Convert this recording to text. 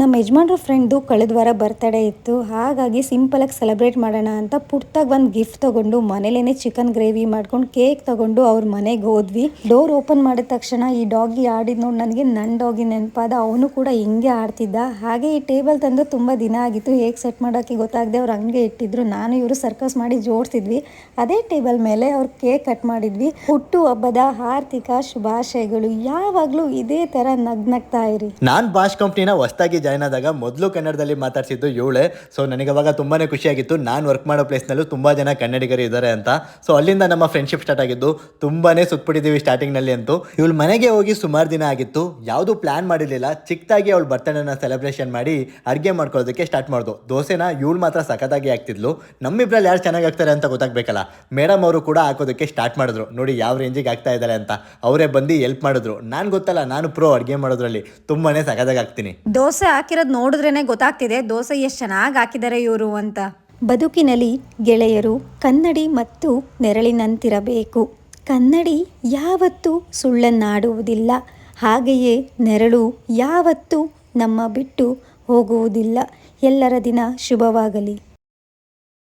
ನಮ್ಮ ಯಜಮಾನ್ರ ಫ್ರೆಂಡ್ದು ಕಳೆದ ವಾರ ಬರ್ತಡೇ ಇತ್ತು. ಹಾಗಾಗಿ ಸಿಂಪಲಾಗಿ ಸೆಲೆಬ್ರೇಟ್ ಮಾಡೋಣ ಅಂತ ಪುಟ್ಟಾಗಿ ಒಂದು ಗಿಫ್ಟ್ ತೊಗೊಂಡು ಮನೇಲೇ ಚಿಕನ್ ಗ್ರೇವಿ ಮಾಡ್ಕೊಂಡು ಕೇಕ್ ತೊಗೊಂಡು ಅವ್ರ ಮನೆಗೆ ಹೋದ್ವಿ. ಡೋರ್ ಓಪನ್ ಮಾಡಿದ ತಕ್ಷಣ ಈ ಡಾಗಿ ಆಡಿದ್ ನೋಡಿ ನನಗೆ ನನ್ನ ಡಾಗಿ ನೆನಪಾದ. ಅವನು ಕೂಡ ಹಿಂಗೆ ಆಡ್ತಿದ್ದ. ಹಾಗೆ ಈ ಟೇಬಲ್ ತಂದು ತುಂಬ ದಿನ ಆಗಿತ್ತು. ಹೇಗೆ ಸೆಟ್ ಮಾಡೋಕ್ಕೆ ಗೊತ್ತಾಗದೆ ಅವ್ರು ಹಂಗೆ ಇಟ್ಟಿದ್ರು. ನಾನು ಇವರು ಸರ್ಕಸ್ ಮಾಡಿ ಜೋಡಿಸಿದ್ವಿ ಅದೇ ಟೇಬಲ್ ಮೇಲೆ ಅವ್ರು ಕೇಕ್ ಕಟ್ ಮಾಡಿದ್ವಿ. ಹುಟ್ಟು ಹಬ್ಬದ ಆರ್ಥಿಕ ಶುಭಾಶಯಗಳು. ಯಾವಾಗಲೂ ಇದೇ ಥರ ನಗ್ನಗ್ತಾ ಇರಿ. ನಾನು ಬಾಷ್ ಕಂಪ್ನಿನ ಹೊಸ್ದಾಗಿ ಜಾಯ್ನ್ ಆದಾಗ ಮೊದಲು ಕನ್ನಡದಲ್ಲಿ ಮಾತಾಡ್ಸಿದ್ದು ಇವಳೆ. ಸೊ ನನಗೆ ಅವಾಗ ತುಂಬಾ ಖುಷಿಯಾಗಿತ್ತು. ನಾನು ವರ್ಕ್ ಮಾಡೋ ಪ್ಲೇಸ್ನಲ್ಲೂ ತುಂಬ ಜನ ಕನ್ನಡಿಗರು ಇದ್ದಾರೆ ಅಂತ. ಸೊ ಅಲ್ಲಿಂದ ನಮ್ಮ ಫ್ರೆಂಡ್ಶಿಪ್ ಸ್ಟಾರ್ಟ್ ಆಗಿದ್ದು ತುಂಬಾ ಸುತ್ಬಿಟ್ಟಿದ್ದೀವಿ ಸ್ಟಾರ್ಟಿಂಗ್ನಲ್ಲಿ ಅಂತೂ. ಇವಳು ಮನೆಗೆ ಹೋಗಿ ಸುಮಾರು ದಿನ ಆಗಿತ್ತು. ಯಾವುದು ಪ್ಲಾನ್ ಮಾಡಿರಲಿಲ್ಲ. ಚಿಕ್ಕದಾಗಿ ಅವಳು ಬರ್ತಡೇನ ಸೆಲೆಬ್ರೇಷನ್ ಮಾಡಿ ಅಡುಗೆ ಮಾಡ್ಕೊಳ್ಳೋದಕ್ಕೆ ಸ್ಟಾರ್ಟ್ ಮಾಡ್ದು. ದೋಸೆನ ಇವಳು ಮಾತ್ರ ಸಖತ್ತಾಗಿ ಆಗ್ತಿದ್ಲು ನಮ್ಮಿಬ್ರಲ್ಲಿ ಯಾರು ಚೆನ್ನಾಗಿ ಆಗ್ತಾರೆ ಅಂತ ಗೊತ್ತಾಗಬೇಕಲ್ಲ. ಮೇಡಮ್ ಅವರು ಕೂಡ ಹಾಕೋದಕ್ಕೆ ಸ್ಟಾರ್ಟ್ ಮಾಡಿದ್ರು. ನೋಡಿ ಯಾವ ರೇಂಜಿಗೆ ಆಗ್ತಾ ಇದ್ದಾರೆ ಅಂತ. ಅವರೇ ಬಂದು ಹೆಲ್ಪ್ ಮಾಡಿದ್ರು. ನಾನು ಗೊತ್ತಲ್ಲ, ನಾನು ಪ್ರೋ ಅಡುಗೆ ಮಾಡೋದ್ರಲ್ಲಿ ತುಂಬಾನೇ ಸಖತ್ತಾಗಿ ಆಗ್ತೀನಿ ದೋಸೆ ಹಾಕಿರೋದು ನೋಡಿದ್ರೇನೆ ಗೊತ್ತಾಗ್ತಿದೆ, ದೋಸೆ ಎಷ್ಟು ಚೆನ್ನಾಗಿ ಹಾಕಿದ್ದಾರೆ ಇವರು ಅಂತ. ಬದುಕಿನಲ್ಲಿ ಗೆಳೆಯರು ಕನ್ನಡಿ ಮತ್ತು ನೆರಳಿನಂತಿರಬೇಕು. ಕನ್ನಡಿ ಯಾವತ್ತೂ ಸುಳ್ಳನ್ನಾಡುವುದಿಲ್ಲ, ಹಾಗೆಯೇ ನೆರಳು ಯಾವತ್ತೂ ನಮ್ಮ ಬಿಟ್ಟು ಹೋಗುವುದಿಲ್ಲ. ಎಲ್ಲರ ದಿನ ಶುಭವಾಗಲಿ.